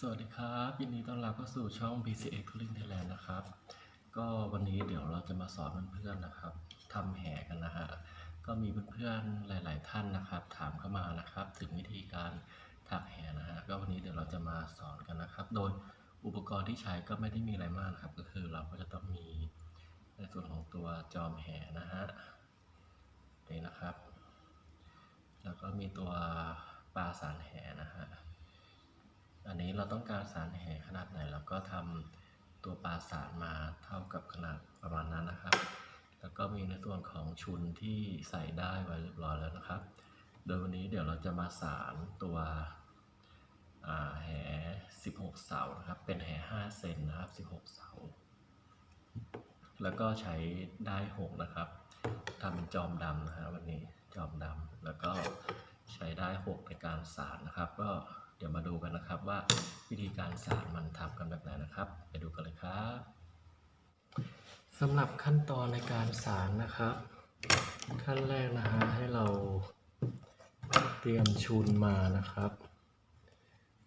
สวัสดีครับยินดีต้อนรับเข้าสู่ช่อง BCA Cooling Thailand นะครับ ก็วันนี้เดี๋ยวเราจะมาสอนเพื่อนๆนะครับทำแห่กันนะฮะก็มีเพื่อนๆหลาย ๆ ท่านนะครับ ถามเข้ามานะครับ ถึงวิธีการถักแห่นะฮะก็วันนี้เดี๋ยวเราจะมาสอนกันนะครับ โดยอุปกรณ์ที่ใช้ก็ไม่ได้มีอะไรมากนะครับ ก็คือเราก็จะต้องมีในส่วนของตัวจอมแห่นะฮะนี่นะครับ แล้วก็มีตัวปลาสารแห่นะฮะ อันนี้เราต้องการสารแห่ขนาดไหนเราก็ทำตัวปลาสารมาเท่ากับขนาดประมาณนั้นนะครับ แล้วก็มีในส่วนของชุนที่ใส่ได้ไว้เรียบร้อยแล้วนะครับ โดยวันนี้เดี๋ยวเราจะมาสารตัวแห่ 16 เสานะครับ เป็นแห่ 5 เซนนะครับ 16 เสา แล้วก็ใช้ได้ 6 นะครับทำเป็นจอมดำนะฮะวันนี้จอมดำแล้วก็ใช้ได้ 6 ในการสารนะครับ ก็ เดี๋ยวมาดูกันนะครับว่าวิธีการสารมันทำกันแบบไหนนะครับ ไปดูกันเลยครับสำหรับขั้นตอนในการสารนะครับ ขั้นแรกนะฮะให้เราเตรียมชุนมานะครับ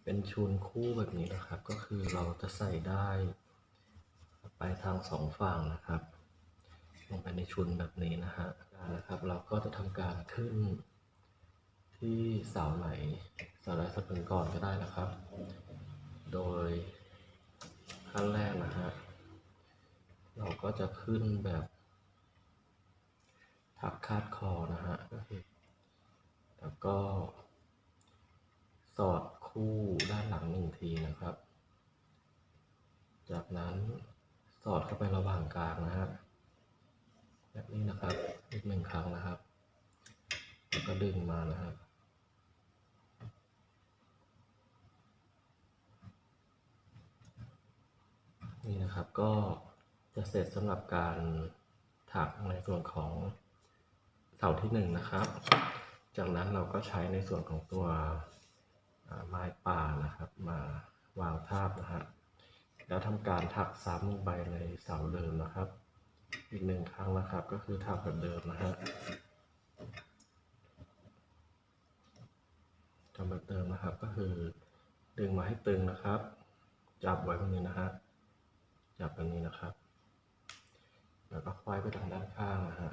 เป็นชุนคู่แบบนี้นะครับ ก็คือเราจะใส่ได้ ไปทางสองฝั่งนะครับลงไปในชุนแบบนี้นะฮะนะครับ เราก็จะทำการขึ้น ที่เสาไหนเสาใดสักหนึ่งก่อนก็ได้นะครับ โดยขั้นแรกนะฮะเราก็จะขึ้นแบบ ถักคาดคอนะฮะก็คือแล้วก็ สอดคู่ด้านหลังหนึ่งทีนะครับ จากนั้นสอดเข้าไประหว่างกลางนะฮะแบบนี้นะครับอีกหนึ่งครั้งนะครับ แล้วก็ดึงมานะครับ นี่นะครับก็จะเสร็จสำหรับการถักในส่วนของเสาที่หนึ่งนะครับ จากนั้นเราก็ใช้ในส่วนของตัวไม้ป่านะครับ มาวางทาบนะฮะแล้วทำการถักซ้ำลงไปในเสาเดิมนะครับ อีกหนึ่งครั้งนะครับ ก็คือถักแบบเดิมนะฮะทำแบบเดิมนะครับก็คือดึงมาให้ตึงนะครับ จับไว้แบบนี้นะฮะ จับแบบนี้นะครับ แล้วก็ควายไปทางด้านข้างนะฮะ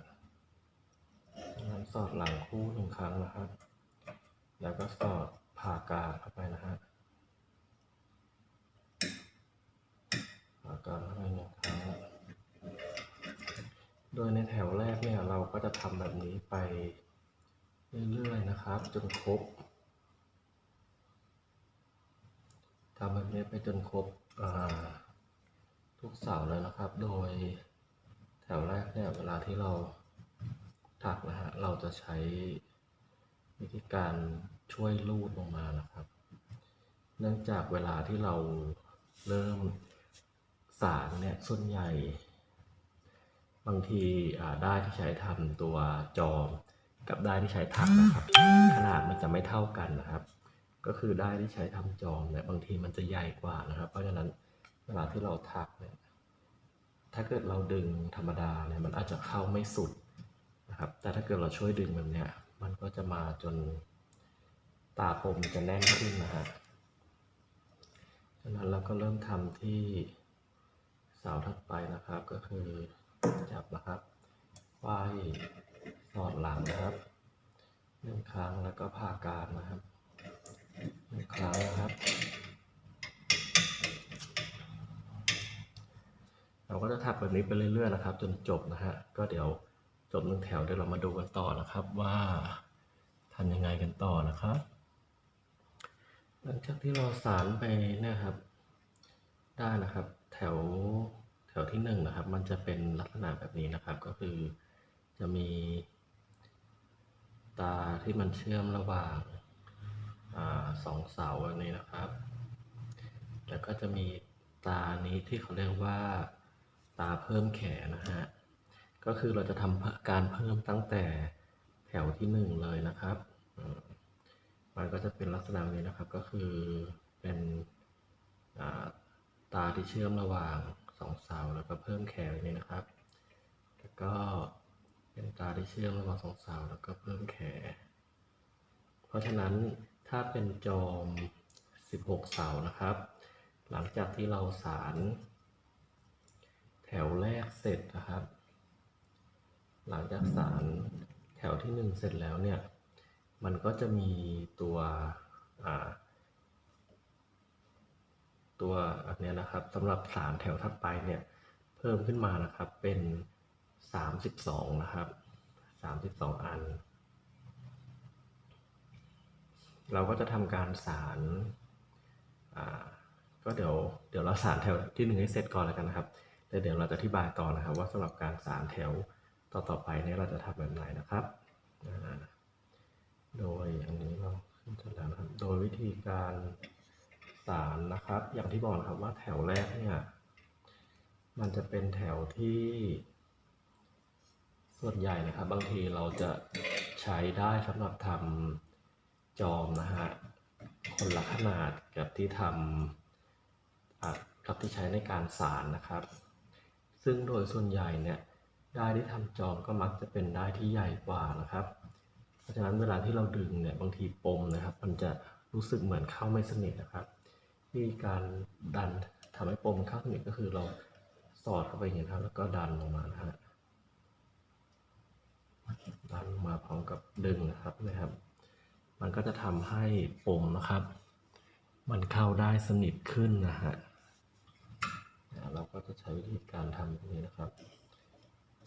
นั้นสอดหลังคู่หนึ่งครั้งนะครับ แล้วก็สอดผ่ากลางเข้าไปนะฮะผ่ากลางเข้าไปหนึ่งครั้ง โดยในแถวแรกเนี่ยเราก็จะทำแบบนี้ไปเรื่อยๆนะครับ จนครบทำแบบนี้ไปจนครบอ่า ทุกเสาเลยนะครับ โดยแถวแรกเนี่ยเวลาที่เราถักนะฮะเราจะใช้วิธีการช่วยลูดลงมานะครับ เนื่องจากเวลาที่เราเริ่มสารเนี่ยส่วนใหญ่ บางทีอ่าได้ที่ใช้ทำตัวจอมกับได้ที่ใช้ถักนะครับ ขนาดมันจะไม่เท่ากันนะครับ ก็คือได้ที่ใช้ทำจอมเนี่ยบางทีมันจะใหญ่กว่านะครับ เพราะฉะนั้น เวลาที่เราถักเนี่ยถ้าเกิดเราดึงธรรมดาเนี่ยมันอาจจะเข้าไม่สุดนะครับ แต่ถ้าเกิดเราช่วยดึงแบบเนี้ยมันก็จะมาจนตาปมจะแน่นขึ้นนะฮะฉะนั้นเราก็เริ่มทำที่เสาถัดไปนะครับ ก็คือจับนะครับควายสอดหลังนะครับหนึ่งครั้งแล้วก็ผ่ากลางนะครับหนึ่งครั้งนะครับ เราก็จะถักแบบนี้ไปเรื่อยๆนะครับ จนจบนะฮะ ก็เดี๋ยวจบหนึ่งแถวเดี๋ยวเรามาดูกันต่อนะครับว่าทำยังไงกันต่อนะครับ หลังจากที่เราสารไปนี่ยครับ ได้นะครับ แถวแถวที่หนึ่งนะครับ มันจะเป็นลักษณะแบบนี้นะครับ ก็คือจะมี ตาที่มันเชื่อมระหว่างอาสองเสาอันนี้นะครับ แล้วก็จะมีตานี้ที่เขาเรียกว่า ตาเพิ่มแขนนะฮะ ก็คือเราจะทำการเพิ่มตั้งแต่แถวที่หนึ่งเลยนะครับมันก็จะเป็นลักษณะนี้นะครับ ก็คือเป็นาตาที่เชื่อมระหว่างสองเสาแล้วก็เพิ่มแขนนี้นะครับ แล้วก็เป็นตาที่เชื่อมระหว่างสองเสาแล้วก็เพิ่มแขน เพราะฉะนั้นถ้าเป็นจอม 16 เสานะครับ หลังจากที่เราสาร ถวแรกเสร็จนะครับ หลังจากสารแถวที่หนึ่งเสร็จแล้วเนี่ย มันก็จะมีตัวตัวอันนี้นะครับสำหรับสารแถวถัดไปเนี่ย เพิ่มขึ้นมานะครับเป็น 32 นะครับ 32 อัน เราก็จะทำการสารก็เดี๋ยวเดี๋ยวเราสารแถวที่หนึ่งให้เสร็จก่อนแล้วกันนะครับ เดี๋ยวเราจะอธิบายต่อนะครับ ว่าสำหรับการสารแถวต่อต่อๆไปเนี่ยเราจะทำแบบไหนนะครับ โดยอันนี้เราขึ้นเสร็จแล้วนะครับ โดยวิธีการสารนะครับ อย่างที่บอกนะครับว่าแถวแรกเนี่ยมันจะเป็นแถวที่ส่วนใหญ่นะครับ บางทีเราจะใช้ได้สำหรับทำจอมนะฮะคนละขนาดกับที่ทำอะกับที่ใช้ในการสารนะครับ ซึ่งโดยส่วนใหญ่เนี่ยได้ที่ทำจอมก็มักจะเป็นได้ที่ใหญ่กว่านะครับ เพราะฉะนั้นเวลาที่เราดึงเนี่ยบางทีปมนะครับ มันจะรู้สึกเหมือนเข้าไม่สนิทนะครับวิธีการดันทำให้ปมเข้าสนิทก็คือเราสอดเข้าไปอย่างนี้ครับแล้วก็ดันลงมานะฮะดันลงมาพร้อมกับดึงนะครับนะครับ มันก็จะทำให้ปมนะครับ มันเข้าได้สนิทขึ้นนะฮะ เราก็จะใช้วิธีการทำแบบนี้นะครับ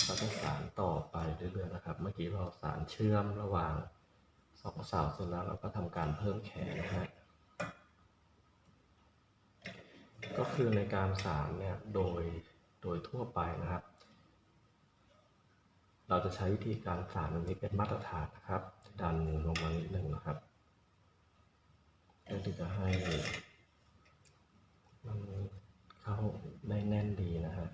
ก็จะสารต่อไปเรื่อยๆนะครับ เมื่อกี้เราสารเชื่อมระหว่างสองเสาเสร็จแล้วเราก็ทำการเพิ่มแขนนะฮะก็คือในการสารเนี่ยโดยโดยทั่วไปนะครับ เราจะใช้วิธีการสารแบบนี้เป็นมาตรฐานนะครับดันลงมานิดหนึ่งนะครับเพื่อที่จะให้มัน เข้าได้แน่นดีนะฮะ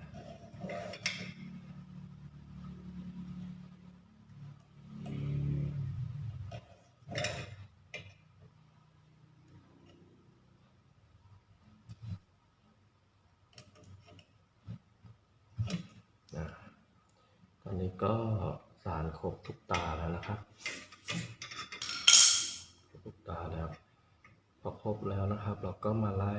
นะตอนนี้ก็สารครบทุกตาแล้วนะครับครบทุกตาแล้วพอครบแล้วนะครับ เราก็มาไล่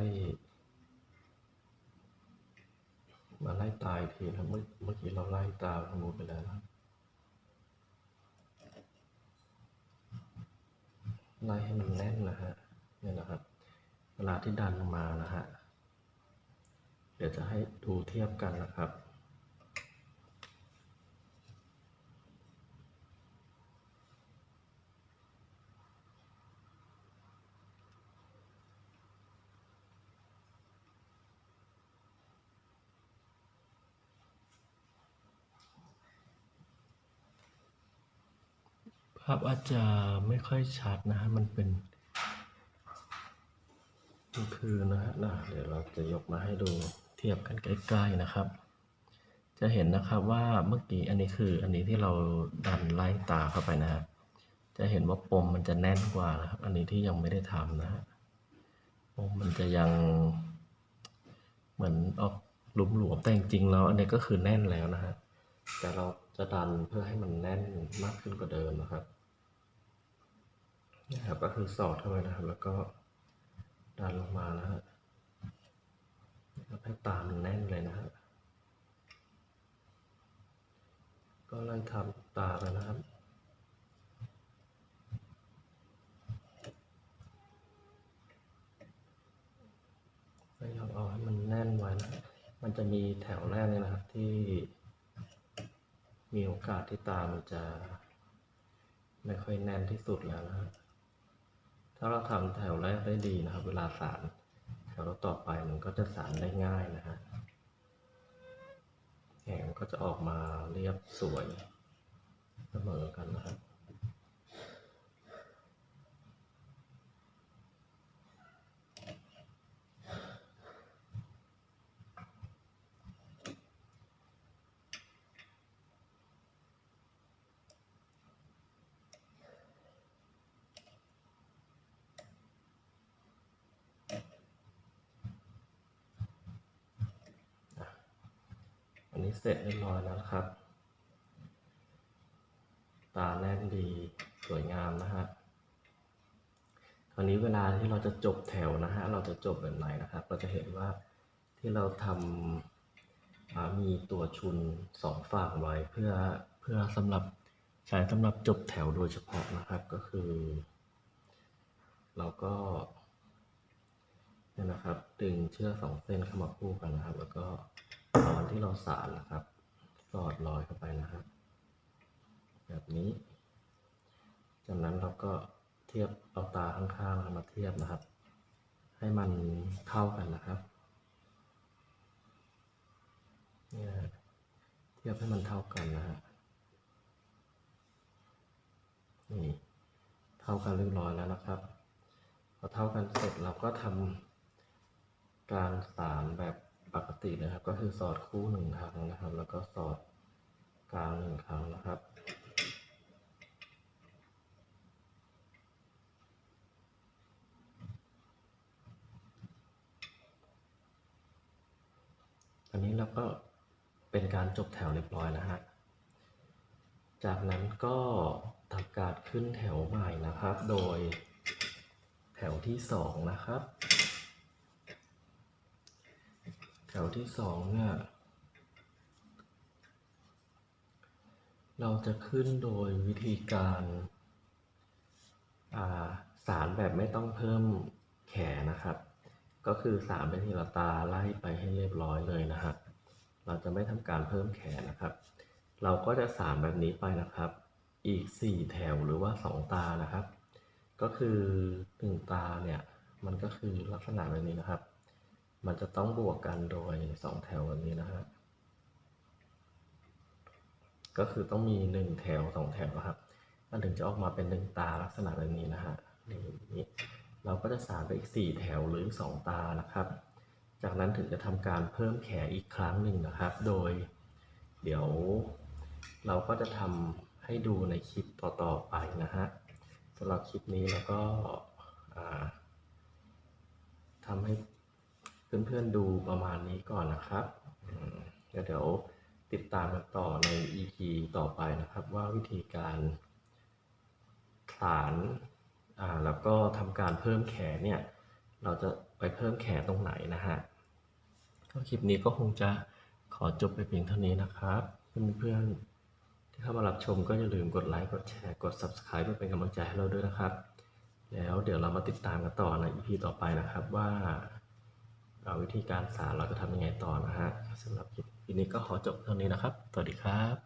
มาไล่ตายทีนะครับเมื่อเมื่อกี้เราไล่ตาทางนู้นไปแล้วนะไล่ให้มันแน่นนะฮะเนี่ยนะครับ เวลาที่ดันมานะฮะเดี๋ยวจะให้ดูเทียบกันนะครับ ภาพอาจจะไม่ค่อยชัดนะฮะ มันเป็นมันคือนะฮะเดี๋ยวเราจะยกมาให้ดูเทียบกันใกล้ๆนะครับ จะเห็นนะครับว่าเมื่อกี้อันนี้คืออันนี้ที่เราดันไล่ตาเข้าไปนะฮะ จะเห็นว่าปมมันจะแน่นกว่านะครับ อันนี้ที่ยังไม่ได้ทำนะฮะ ปมมันจะยังเหมือนออกหลุมๆแต่จริงๆแล้วอันนี้ก็คือแน่นแล้วนะฮะ แต่เราจะดันเพื่อให้มันแน่นมากขึ้นกว่าเดิมนะครับ นะครับก็คือสอดเข้าไปนะครับ แล้วก็ดันลงมานะฮะให้ตามันแน่นเลยนะฮะก็ไล่ทำตาไปนะครับพยายามเอาให้มันแน่นไว้นะ มันจะมีแถวแรกเนี่ยนะครับที่ มีโอกาสที่ตามันจะ ไม่ค่อยแน่นที่สุดแล้วนะฮะ ถ้าเราทำแถวแรกได้ดีนะครับ เวลาสารแถวต่อไปมันก็จะสารได้ง่ายนะฮะแหงก็จะออกมาเรียบสวยเสมอกันนะครับ อั นี้เสร็จเรียบร้อยแล้วครับ ตาแน่นดีสวยงามนะฮะคราวนี้เวลาที่เราจะจบแถวนะฮะเราจะจบแบบไหนนะครับ เราจะเห็นว่าที่เราทำมีตัวชุนสองฝั่งไว้เพื่อเพื่อสำหรับใช้สำหรับจบแถวโดยเฉพาะนะครับก็คือ เราก็เนี่ยนะครับ ดึงเชือกสองเส้นเข้ามาคู่กันนะครับ แล้วก็ ตอนที่เราสานนะครับสอดรอยเข้าไปนะครับ แบบนี้ จากนั้นเราก็เทียบเอาตาข้างๆมาเทียบนะครับ ให้มันเท่ากันนะครับเนี่ยเทียบให้มันเท่ากันนะฮะนี่เท่ากันเรียบร้อยแล้วนะครับพอเท่ากันเสร็จเราก็ทำการสานแบบ ปกตินะครับ ก็คือสอดคู่หนึ่งครั้งนะครับ แล้วก็สอดกลางหนึ่งครั้งนะครับอันนี้เราก็เป็นการจบแถวเรียบร้อยนะฮะ จากนั้นก็ทำการขึ้นแถวใหม่นะครับ โดยแถวที่สองนะครับ แถวที่สองเนี่ย เราจะขึ้นโดยวิธีการาสารแบบไม่ต้องเพิ่มแขนนะครับ ก็คือสารไปทีละตาไล่ไปให้เรียบร้อยเลยนะฮะเราจะไม่ทำการเพิ่มแขนนะครับ เราก็จะสารแบบนี้ไปนะครับ อีก 4 แถวหรือว่า 2 ตานะครับ ก็คือ 1 ตาเนี่ย มันก็คือลักษณะแบบนี้นะครับ มันจะต้องบวกกันโดย 2 แถวแบบนี้นะฮะก็คือต้องมี 1 แถว 2 แถวนะครับมันถึงจะออกมาเป็น 1 ตาลักษณะแบบนี้นะฮะนี่อย่างนี้เราก็จะสานไปอีก 4 แถวหรือ 2 ตานะครับ จากนั้นถึงจะทำการเพิ่มแขนอีกครั้งหนึ่งนะครับ โดย เดี๋ยวเราก็จะทำให้ดูในคลิปต่อๆไปนะฮะสำหรับคลิปนี้เราก็ทำให้ เพื่อนๆดูประมาณนี้ก่อนนะครับอืมแล้วเดี๋ยวติดตามกันต่อใน EP ต่อไปนะครับ ว่าวิธีการฐานอ่าแล้วก็ทำการเพิ่มแขนเนี่ย เราจะไปเพิ่มแขนตรงไหนนะฮะก็คลิปนี้ก็คงจะขอจบไปเพียงเท่านี้นะครับ เพื่อนๆที่เข้ามารับชมก็อย่าลืมกดไลค์ กดแชร์ กด Subscribe เพื่อเป็นกำลังใจให้เราด้วยนะครับ แล้วเดี๋ยวเรามาติดตามกันต่อใน EP ต่อไปนะครับว่า วิธีการสารเราจะทำยังไงต่อนะฮะสำหรับคลิปนี้ก็ขอจบเท่านี้นะครับ สวัสดีครับ